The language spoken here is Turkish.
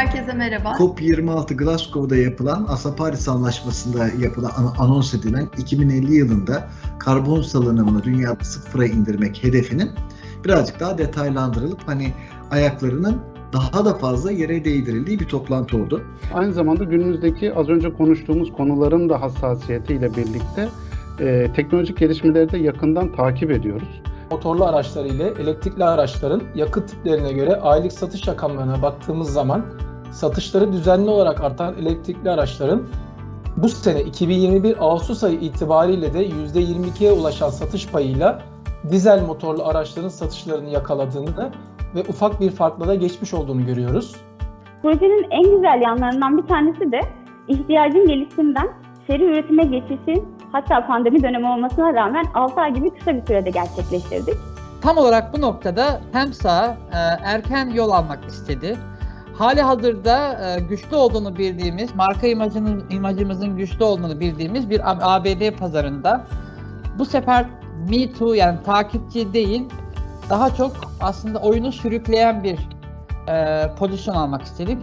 Herkese merhaba. COP26 Glasgow'da yapılan Asa Paris Anlaşması'nda yapılan an- anons edilen 2050 yılında karbon salınımını dünyada sıfıra indirmek hedefinin birazcık daha detaylandırılıp hani ayaklarının daha da fazla yere değdirildiği bir toplantı oldu. Aynı zamanda günümüzdeki az önce konuştuğumuz konuların da hassasiyetiyle birlikte e, teknolojik gelişmeleri de yakından takip ediyoruz. Motorlu araçlar ile elektrikli araçların yakıt tiplerine göre aylık satış rakamlarına baktığımız zaman satışları düzenli olarak artan elektrikli araçların bu sene 2021 Ağustos ayı itibariyle de %22'ye ulaşan satış payıyla dizel motorlu araçların satışlarını yakaladığını ve ufak bir farkla da geçmiş olduğunu görüyoruz. Projenin en güzel yanlarından bir tanesi de ihtiyacın gelişiminden seri üretime geçişi hatta pandemi dönemi olmasına rağmen 6 ay gibi kısa bir sürede gerçekleştirdik. Tam olarak bu noktada TEMSA e, erken yol almak istedi. Hali hazırda e, güçlü olduğunu bildiğimiz, marka imajının, imajımızın güçlü olduğunu bildiğimiz bir ABD pazarında bu sefer Me Too yani takipçi değil, daha çok aslında oyunu sürükleyen bir e, pozisyon almak istedik.